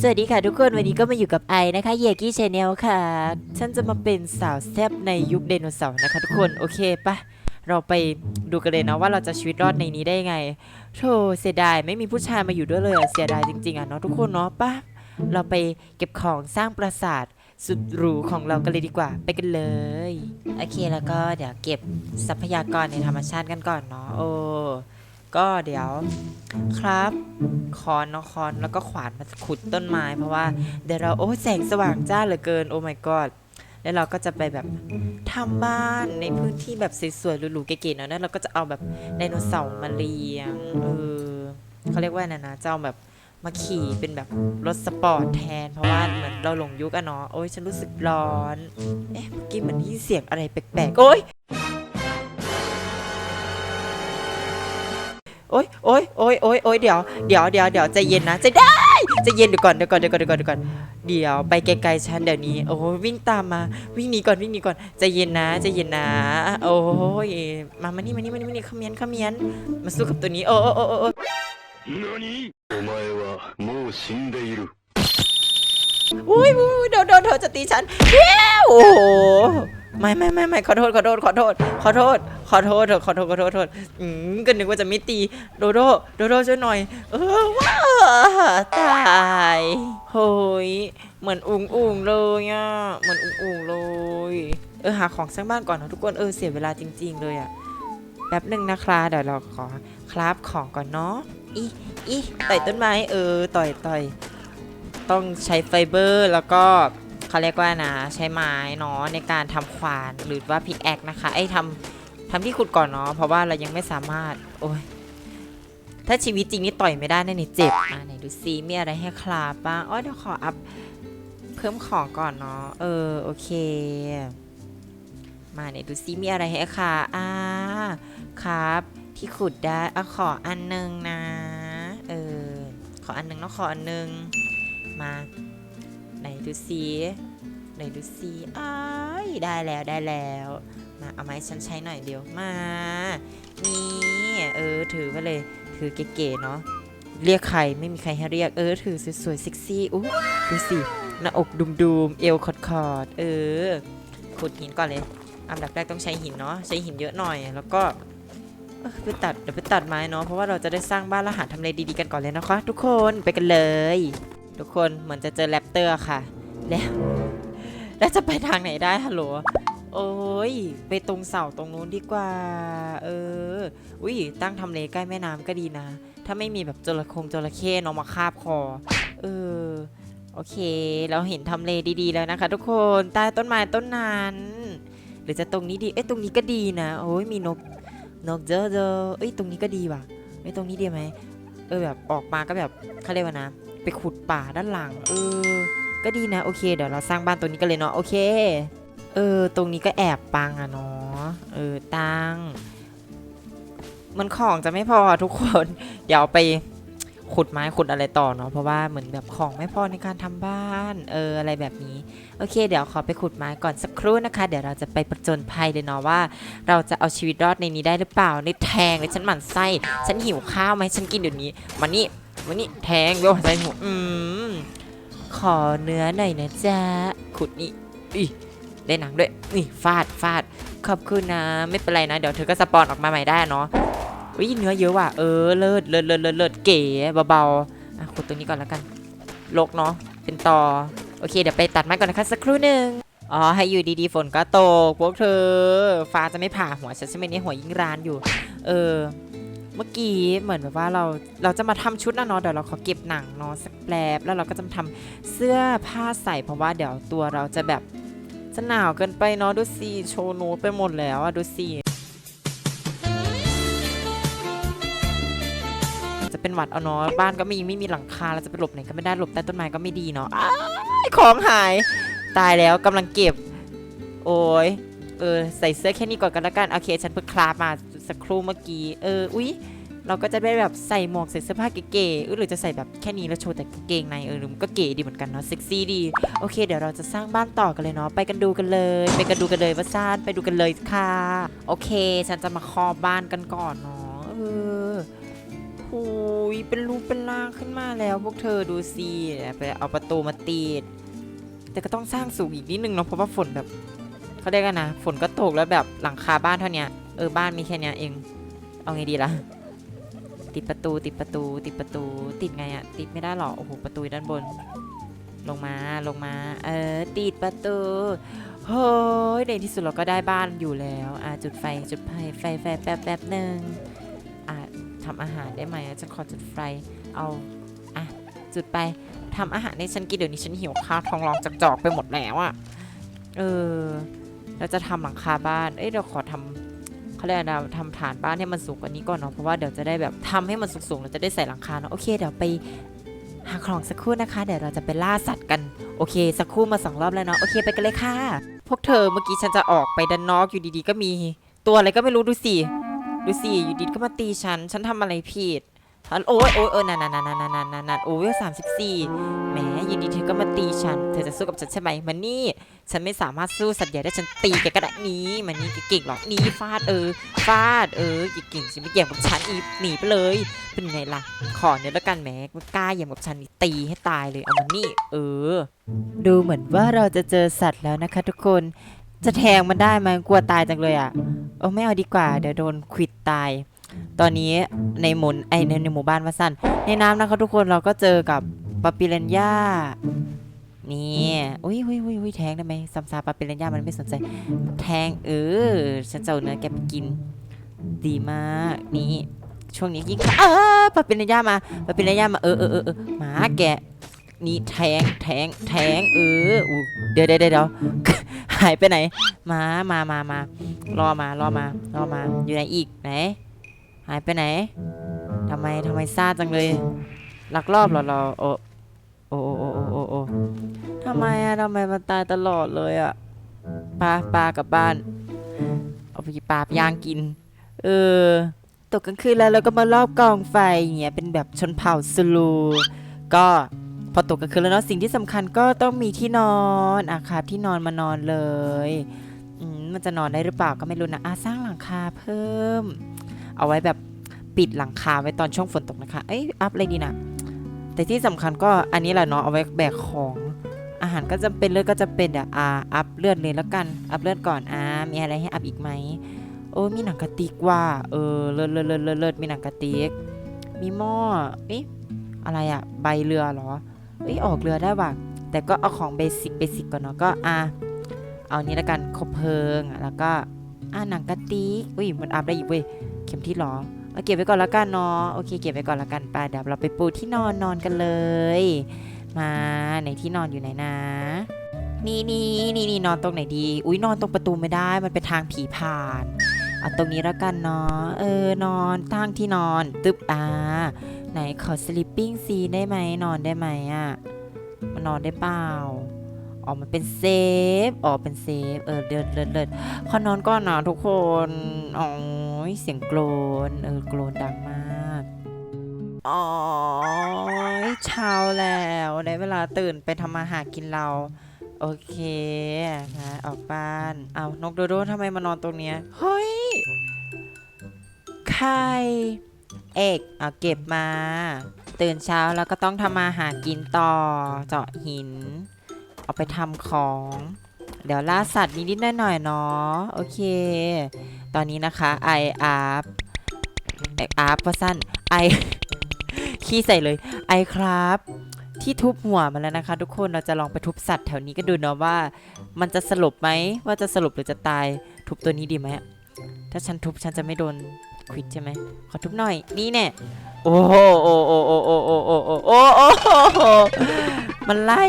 สวัสดีค่ะทุกคนวันนี้ก็มาอยู่กับไอนะคะเยกี้ชาแนลค่ะ ฉันจะมาเป็นสาวแซบในยุคไดโนเสาร์นะคะทุกคนโอเคปะเราไปดูกันเลยนะว่าเราจะชีวิตรอดในนี้ได้ยังไงโธ่เสียดายไม่มีผู้ชายมาอยู่ด้วยเลยเสียดายจริงๆอะเนาะทุกคนเนาะปะเราไปเก็บของสร้างปราสาทสุดหรูของเรากันเลยดีกว่า ไปกันเลยโอเคแล้วก็เดี๋ยวเก็บทรัพยากรในธรรมชาติกันก่อนเนาะโอ้ ก็เดี๋ยวครับคอนเนะคอนแล้วก็ขวานมาขุดต้นไม้เพราะว่าเดี๋ยวเราโอ้แสงสว่างจ้าเหลือเกิน โอ้ my god แล้วเราก็จะไปแบบทำบ้านในพื้นที่แบบสวยๆหรูๆเก๋ๆเนาะแล้วเราก็จะเอาแบบไดโนเสาร์มาเลี้ยงเออเขาเรียกว่าอะนะจะเอาแบบมาขี่เป็นแบบรถสปอร์ตแทน เพราะว่าเหมือนเราหลงยุคอะเนาะโอ้ยฉันรู้สึกร้อน เอ๊ะเมื่อกี้เหมือนได้เสียงอะไรแปลกๆ โอ้ย โอ๊ยโอ๊ยโอ๊ยโอ๊ยโอ๊ยเดี๋ยว เดี๋ยวเดี๋ยวเดี๋ยวใจเย็นนะใจได้ใจเย็นเดี๋ยวก่อนเดี๋ยวก่อนเดี๋ยวก่อนเดี๋ยวก่อนเดี๋ยวก่อนเดี๋ยวไปไกลๆฉันเดี๋ยวนี้ โอ้ยวิ่งตามมา วิ่งหนีก่อนวิ่งหนีก่อนใจเย็นนะใจเย็นนะ โอ้ยมามานี่มานี่มานี่มานี่เขมียนเขมียนมาสู้กับตัวนี้ โอ้โอ้โอ้โอ้โอ้ 何お前はもう死んでいる อุ้ยอุ้ยโดนโดนเธอจะตีฉันเย้วโอ้โหไม่ไม่ไม่ไม่ขอโทษขอโทษขอโทษขอโทษขอโทษเถอะขอโทษขอโทษขอโทษอืมก็นึกว่าจะไม่ตีโดโดโดโดช่วยหน่อย เออว้าตายโหยเหมือนอุงอุงเลยอะเหมือนอุงอุงเลยเออหาของสร้างบ้านก่อนนะทุกคนเออเสียเวลาจริง ๆ เลยอะแป๊บหนึ่งนะคะเดี๋ยวเราขอคราฟของก่อนเนาะอีอีต่อยต้นไม้เออต่อยต่อย ต้องใช้ไฟเบอร์ แล้วก็เขาเรียกว่านะใช้ไม้เนาะในการทำขวานหรือว่าพิกแอคนะคะไอ้ทำทำที่ขุดก่อนเนาะเพราะว่าเรายังไม่สามารถโอ้ยถ้าชีวิตจริงนี่ต่อยไม่ได้แน่นี่เจ็บอะไหนดูซิมีอะไรให้คลาบบ้างอ๋อเดี๋ยวขออัพเพิ่มของก่อนเนาะเออโอเค มาไหนดูซิมีอะไรให้คลาอ่าครับที่ขุดได้อะขออันหนึงนะเออขออันหนึงเนาะขออันหนึง มา ไหนดูซิไหนดูซิอ้ายได้แล้วได้แล้ว มาเอาไม้ฉันใช้หน่อยเดียวมา นี่เออถือไปเลย ถือเก๋ๆเนาะเรียกใครไม่มีใครให้เรียกเออถือสวยๆเซ็กซี่อู้ดูสิหน้าอกดุมๆเอวคอดๆเออขุดหินก่อนเลยอันดับแรกต้องใช้หินเนาะใช้หินเยอะหน่อยแล้วก็ไปตัดเดี๋ยวไปตัดไม้เนาะเพราะว่าเราจะได้สร้างบ้านและหาทำเลดีๆกันก่อนเลยนะคะ ทุกคนไปกันเลย ทุกคนเหมือนจะเจอแรปเตอร์ค่ะ แล้วแล้วจะไปทางไหนได้ฮัลโหลโอ้ยไปตรงเสาตรงนู้นดีกว่า เออ อุ้ยตั้งทำเลใกล้แม่น้ำก็ดีนะ ถ้าไม่มีแบบจระคงจระเข้น้องมาคาบคอ เออ โอเค เราเห็นทำเลดีๆแล้วนะคะ ทุกคนใต้ต้นไม้ต้นนั้น หรือจะตรงนี้ดี เอ้ยตรงนี้ก็ดีนะ โอ้ยมีนก นกเจอเจอเอ้ยตรงนี้ก็ดีว่ะเอ้ยตรงนี้ดีไหม เออแบบออกมาก็แบบเขาเรียกว่านะ ไปขุดป่าด้านหลัง เออ ก็ดีนะ โอเค เดี๋ยวเราสร้างบ้านตรงนี้กันเลยเนาะ โอเค เออ ตรงนี้ก็แอบปังอะเนาะ เออ ตั้ง มันของจะไม่พอทุกคน เดี๋ยวไปขุดไม้ขุดอะไรต่อเนาะ เพราะว่าเหมือนแบบของไม่พอในการทำบ้าน เออ อะไรแบบนี้ โอเค เดี๋ยวขอไปขุดไม้ก่อนสักครู่นะคะ เดี๋ยวเราจะไปประจนภัยเลยเนาะว่า เราจะเอาชีวิตรอดในนี้ได้หรือเปล่า ในแทงเลยฉันหมั่นไส้ ฉันหิวข้าวไหมฉันกินเดี๋ยวนี้มานี่ มานี่แทงเดี๋ยวใส่หัวอืมขอเนื้อหน่อยนะจ๊ะขุดนี่อีได้หนังด้วยนี่ฟาดฟาดขอบคุณนะ ไม่เป็นไรนะ เดี๋ยวเธอก็สปอนออกมาใหม่ได้เนาะวิเนื้อเยอะว่ะเออเลิศเลิศเลิศเลิศเก๋เบาๆอะขุดตรงนี้ก่อนแล้วกันลกเนาะเป็นตอโอเค เดี๋ยวไปตัดไม้ก่อนนะคะสักครู่หนึ่งอ๋อให้อยู่ดีๆฝนก็ตกพวกเธอ ฟ้าจะไม่ผ่าหัวฉันใช่ไหมเนี่ยหัวยิงรานอยู่ เออ เมื่อกี้เหมือนแบบว่าเราเราจะมาทำชุดนะเนาะเดี๋ยวเราขอเก็บหนังเนาะสักแป๊บแล้วเราก็จะมาทำเสื้อผ้าใส่เพราะว่าเดี๋ยวตัวเราจะแบบจะหนาวเกินไปเนาะดูสิโชว์นูไปหมดแล้วอะดูสิจะเป็นหวัดเอาเนาะบ้านก็มีไม่มีหลังคาเราจะไปหลบไหนก็ไม่ได้หลบใต้ต้นไม้ก็ไม่ดีเนาะอของหายตายแล้วกำลังเก็บ โอ้ยเออใส่เสื้อแค่นี้ก่อนกันละกันโอเค ฉันเพิ่งคลาบมา สักครู่เมื่อกี้ เออ อุ๊ย เราก็จะได้แบบใส่หมวกใส่เสื้อผ้าเก๋ๆหรือจะใส่แบบแค่นี้แล้วโชว์แต่กางเกงในเออหรือมันก็เก๋ดีเหมือนกันเนาะเซ็กซี่ดี โอเค เดี๋ยวเราจะสร้างบ้านต่อกันเลยเนาะ ไปกันดูกันเลย ไปกันดูกันเลยว่าซ่านไปดูกันเลยค่ะ โอเค ฉันจะมาคอบ้านกันก่อนเนาะ เออหยเป็นรูปเป็นร่างขึ้นมาแล้วพวกเธอดูสิไปเอาประตูมาตีดแต่ก็ต้องสร้างสูงอีกนิดนึงเนาะเพราะว่าฝนแบบเขาได้กันนะฝนก็ตกแล้วแบบหลังคาบ้านเท่านี้ เออบ้านมีแค่เนี้ยเอง เอาไงดีล่ะ ติดประตูติดประตู ติดประตู ติดไงอะติดไม่ได้หรอโอ้โหประตูด้านบน ลงมาลงมา เออ ติดประตูเฮ้ยในที่สุดเราก็ได้บ้านอยู่แล้วอะจุดไฟจุดไฟไฟไฟแป๊บแป๊บหนึ่งอะทำอาหารได้ไหมจะขอจุดไฟเอาอะจุดไปทำอาหารให้ฉันกินเดี๋ยวนี้ฉันหิวข้าวท้องร้องจากจอกไปหมดแล้วอะเออเราจะทำหลังคาบ้าน เอ้ยเดี๋ยวขอทำ เขาเรียกอะนะทำฐานบ้านให้มันสูงกว่านี้ก่อนเนาะเพราะว่าเดี๋ยวจะได้แบบทำให้มันสูงๆเราจะได้ใส่หลังคาเนาะโอเคเดี๋ยวไปหาของสักครู่นะคะ เดี๋ยวเราจะไปล่าสัตว์กันโอเค สักครู่มาสองรอบแล้วเนาะโอเคไปกันเลยค่ะ พวกเธอเมื่อกี้ฉันจะออกไปด้านนอกอยู่ดีๆ ก็มีตัวอะไรก็ไม่รู้ดูสิดูสิอยู่ดีๆก็มาตีฉัน ฉันทำอะไรผิด ฮัลโอ้ยโอ้ยเออนั่นนั่นนั่นนั่นนั่นนั่นนั่นโอ้ยสามสิบสี่แหมยินดีเธอก็มาตีฉัน เธอจะสู้กับฉันใช่ไหมมันนี่ ฉันไม่สามารถสู้สัตว์ใหญ่ได้ฉันตีแกก็ได้นี้มันนี่เก่งหรอกนี่ฟาดเออ ฟาดเออเก่งสิไม่เกี่ยงกับฉันอีกหนีไปเลย เป็นไงล่ะ ขอเนี่ยแล้วกันแหมกล้าเหยียบกับฉันตีให้ตายเลยเอามันนี่ เออ ดูเหมือนว่าเราจะเจอสัตว์แล้วนะคะ ทุกคนจะแทงมันได้ไหมกลัวตายจังเลยอะโอ้ไม่เอาดีกว่าเดี๋ยวโดนควิดตาย ตอนนี้ในหมุนไอในในหมู่บ้านว่าสั้น ในน้ำนะคะทุกคนเราก็เจอกับปาปิเรนยานี่อุ้ยอุ้ยอุ้ยอุ้ยแทงได้ไหมซัมซาปาปิเรนยามันไม่สนใจ แทงเออฉันจะเอาเนื้อแกไปกิน ดีมากนี่ช่วงนี้ยิ่งค่ะอ้าปาปิเรนยามาปาปิเรนยามาเออเออเออเออหมาแกะนี่แทงแทงแทงเออเดี๋ยวเดี๋ยวเดี๋ยวหายไปไหน มามามามา รอมารอมารอมาอยู่ไหนอีกไหน หายไปไหนทำไมทำไมซาจังเลยลักลอบเหรอเราโอ้โอโอโอโอโอทำไมอะทำไมมันตายตลอดเลยอะปลาปลากลับบ้าน เอาไปปลาไปย่างกิน เออ ตกกลางคืนแล้วเราก็มารอบกองไฟอย่างเงี้ยเป็นแบบชนเผ่าสลู ก็พอตกกลางคืนแล้วเนาะสิ่งที่สำคัญก็ต้องมีที่นอนอะครับที่นอนมานอนเลยอมมันจะนอนได้หรือเปล่าก็ไม่รู้นะอะสร้างหลังคาเพิ่ม เอาไว้แบบปิดหลังคาไว้ตอนช่วงฝนตกนะคะ เอ้ยอัพอะไรดีนะ แต่ที่สำคัญก็อันนี้แหละเนาะเอาไว้แบกของ อาหารก็จะเป็นเลือดก็จะเป็นเดี๋ยวอ่าอัพเลือดเลยแล้วกันอัพเลือดก่อนอ่ามีอะไรให้อัพอีกไหมโอ้มีหนังกระติกว่าเออเลิศเลิศเลิศเลิศมีหนังกระติกมีหม้อเอ๊ะอะไรอะใบเรือเหรอเอ้ยออกเรือได้ว่ะแต่ก็เอาของเบสิกเบสิกก่อนเนาะก็อะเอานี้แล้วกันคบเพลิงแล้วก็อะหนังกระติกอุ้ยมันอัพได้อีกเว้ย ข็มที่หรอเอาเก็บไว้ก่อนแล้วกันเนาะโอเคเก็บไว้ก่อนแล้วกันไปเดี๋ยวเราไปปูที่นอนนอนกันเลย มาในที่นอนอยู่ไหนนะนี่นี่นี่นี่นอนตรงไหนดี อุ้ยนอนตรงประตูไม่ได้มันเป็นทางผีผ่านเอาตรงนี้แล้วกันเนาะเออนอนตั้งที่นอนตึ๊บอ่าไหนขอสลิปปิ้งซีได้ไหมนอนได้ไหมอะมันนอนได้เปล่าอ๋อมันเป็นเซฟอ๋อเป็นเซฟเออเดินเดินเดินขอนอนก่อนนะทุกคนอ๋อ เสียงโกลนเออโกลนดังมากอ๋อเช้าแล้วได้เวลาตื่นไปทำอาหากินเรา โอเคนะออกบ้านเอานกโดโดทำไมมานอนตรงเนี้ยเฮ้ยไข่เอกเอาเก็บมา ตื่นเช้าแล้วก็ต้องทำมาหากินต่อเจาะหิน เอาไปทำของ เดี๋ยวล่าสัตว์นิดๆหน่อยๆเนาะโอเค ตอนนี้นะคะไออาร์ไออาร์พสั้นไอขี้ใส่เลยไอครับ ที่ทุบหัวมันแล้วนะคะ ทุกคนเราจะลองไปทุบสัตว์แถวนี้ก็ดูเนาะว่า มันจะสลบไหมว่าจะสลบหรือจะตาย ทุบตัวนี้ดีไหมถ้าฉันทุบฉันจะไม่โดนควิดใช่ไหมขอทุบหน่อยนี่แน่โอ้โหโอ้โอ้โอ้โอ้โอ้โอ้โอ้โอ้โอ้โหมันไล่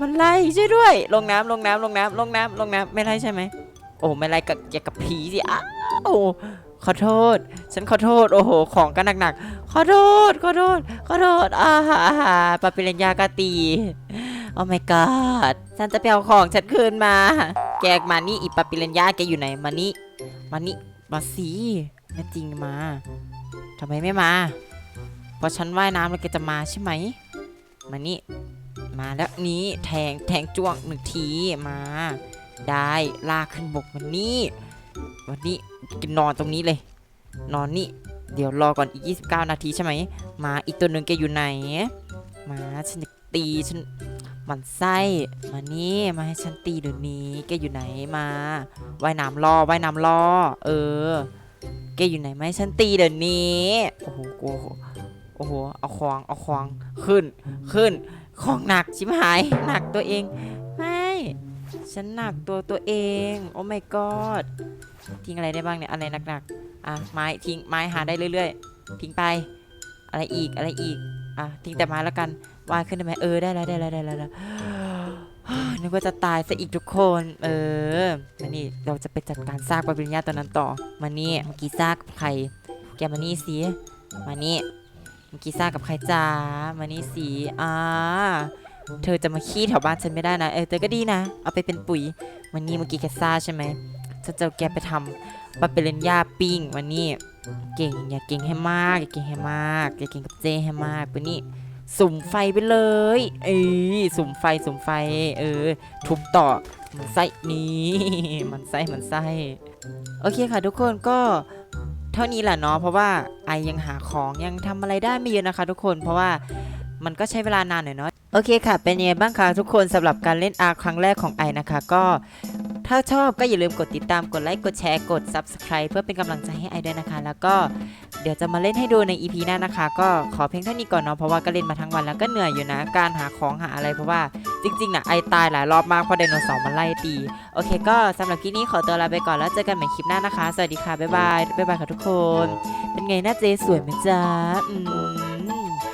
มันไล่ช่วยด้วย ลงน้ำลงน้ำลงน้ำลงน้ำลงน้ำไม่ไล่ใช่ไหม โอ้ไม่ไล่กับอย่ากับผีสิอ้าวขอโทษ ฉันขอโทษ โอ้โห ของก็หนักๆ ขอโทษ ขอโทษ ขอโทษอาหาอาหาปาปิเรนยากาตี โอ้ my god ฉันจะไปเอาของฉันคืนมา แกมานี่อีปาปิเรนยาแกอยู่ไหน มานี่ มานี่ มาสิแน่จริงมา ทำไมไม่มา เพราะฉันว่ายน้ำแล้วแกจะมาใช่ไหม มานี่ มาแล้วนี้แทง แทงจ้วงหนึ่งที มา ได้ลากขึ้นบกมันนี่วันนี้กินนอนตรงนี้เลย นอนนี่ เดี๋ยวรอก่อนอีก 29 นาทีใช่ไหมมาอีกตัวหนึ่งแกอยู่ไหน มาฉันจะตีฉันมันไส้มานี่มาให้ฉันตีเดี๋ยวนี้แกอยู่ไหนมาว่ายน้ำรอว่ายน้ำรอเออแกอยู่ไหนมาให้ฉันตีเดี๋ยวนี้โอ้โหโอ้โหโอ้โห เอาควง เอาควง ขึ้น ขึ้น ของหนักชิบหาย หนักตัวเอง ฉันหนักตัวตัวเอง โอ้ my god ทิ้งอะไรได้บ้างเนี่ย อะไรหนักๆ อะ ไม้ทิ้ง ไม้หาได้เรื่อยๆ ทิ้งไป อะไรอีก อะไรอีก อะ ทิ้งแต่ไม้แล้วกัน วายขึ้นได้ไหมเออ ได้แล้ว ได้แล้ว ได้แล้วได้แล้วนึกว่าจะตายซะอีกทุกคน เออ มานี่ เราจะไปจัดการซากปลาปิญญาตัวนั้นต่อ มานี่ เมื่อกี้ซากกับใคร แกมานี่สิ มานี่ เมื่อกี้ซากกับใครจ้ามานี่สิอ่า เธอจะมาขี้แถวบ้านฉันไม่ได้นะ เออเธอก็ดีนะ เอาไปเป็นปุ๋ยมานี่เมื่อกี้แกซ่าใช่ไหมฉันจะเอาแกไปทำปลาปิญญาปิ้งมานี่เก่งอย่าเก่งให้มาก อย่าเก่งให้มากอย่าเก่งกับเจให้มากไปนี่สุ่มไฟไปเลย เอ้ยสุ่มไฟสุ่มไฟ เออ ทุบต่อ มันไส้นี่มันไส้มันไส้โอเคค่ะทุกคนก็เท่านี้แหละเนาะเพราะว่าไอยังหาของยังทำอะไรได้ไม่เยอะนะคะ ทุกคนเพราะว่า มันก็ใช้เวลานานหน่อยเนาะโอเคค่ะ เป็นยังไงบ้างคะทุกคนสำหรับการเล่นอาครั้งแรกของไอนะคะ ก็ถ้าชอบก็อย่าลืมกดติดตามกดไลค์กดแชร์กด Subscribe เพื่อเป็นกำลังใจให้ไอด้วยนะคะ แล้วก็เดี๋ยวจะมาเล่นให้ดูใน EP หน้านะคะ ก็ขอเพียงเท่านี้ก่อนเนาะเพราะว่าก็เล่นมาทั้งวันแล้วก็เหนื่อยอยู่นะ การหาของหาอะไรเพราะว่าจริงๆนะไอตายหลายรอบมากเพราะไดโนเสาร์มันไล่ตี โอเค ก็สำหรับคลิปนี้ขอตัวลาไปก่อนแล้วเจอกันใหม่คลิปหน้านะคะ สวัสดีค่ะบ๊ายบายบ๊ายบายค่ะทุกคน เป็นไงหน้าเจสวยไหมจ๊ะอืม